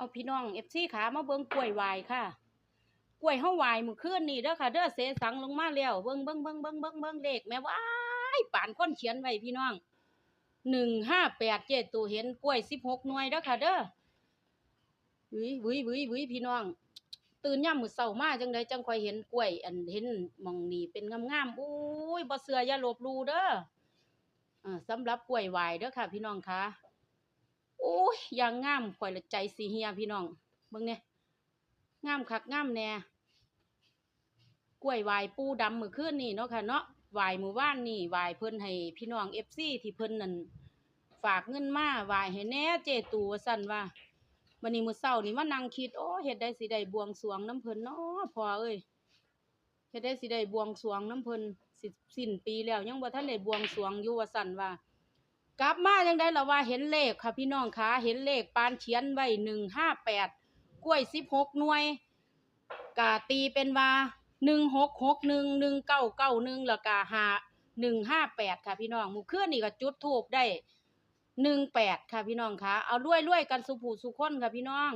เอาพี่น้องเอฟซีขามาเบิ่งกล้วยวายค่ะกล้วยเฮาวายมื้อคืนนี่เด้อค่ะเด้อเสสังลงมาแล้วเบิ่งเบิ่งเบิ่งเบิ่งเบิ่งเบิ่งเลขแม่ว้ายป่านคนเขียนไว้พี่น้อง158เจ็ดตัวเห็นกล้วย16หกหน่วยเด้อค่ะเด้อวิวิวิวิพี่น้อง ตื่นยามมื้อเช้ามาจังไดจังคอยเห็นกล้วย อันเห็นมองนี้เป็นงามๆอุ้ยบ่เชื่ออย่าลบลูเด้ออ่าสำหรับกล้วยวายเด้อค่ะ พี่น้องค่ะ อ้ยอย่างงามข่อยละใจสิเหียพี่น้องเบิ่งเนี่ยงามคักงามแน่กล้วยวายปูดำมื้อคืนนี่เนาะค่ะเนาะวายมือวานนี่วายเพิ่นให้พี่น้อง FC ที่เพิ่นนั่นฝากเงินมาวายให้แน่เจตูว่าซั่นว่าวันนี้มือเช้านี่มานั่งคิดโอ้เฮ็ดได้สิได้บวงสรวงน้ำเพิ่นเนาะพอเอ้ยเฮ็ดได้สิได้บวงสรวงน้ำเพิ่นสิสิ้นปีแล้ว ยังบ่ทันได้บวงสรวงอยู่ว่าซั่นว่า กลับมาจังได้ละว่าเห็นเลขค่ะพี่น้องคะเห็นเลขปานเขียนไว้หนึ่งห้าแปดกล้วยสิบหกหน่วยกาตีเป็นว่าหนึ่งหกหกหนึ่งหนึ่งเก้าเก้าหนึ่งละกาหาหนึ่งห้าแปดค่ะพี่น้องมู่เคลื่อนนี่ก็จุดทูบได้หนึ่งแปดค่ะพี่น้องคะเอาด้วยด้วยกันสุผูสุคนค่ะพี่น้อง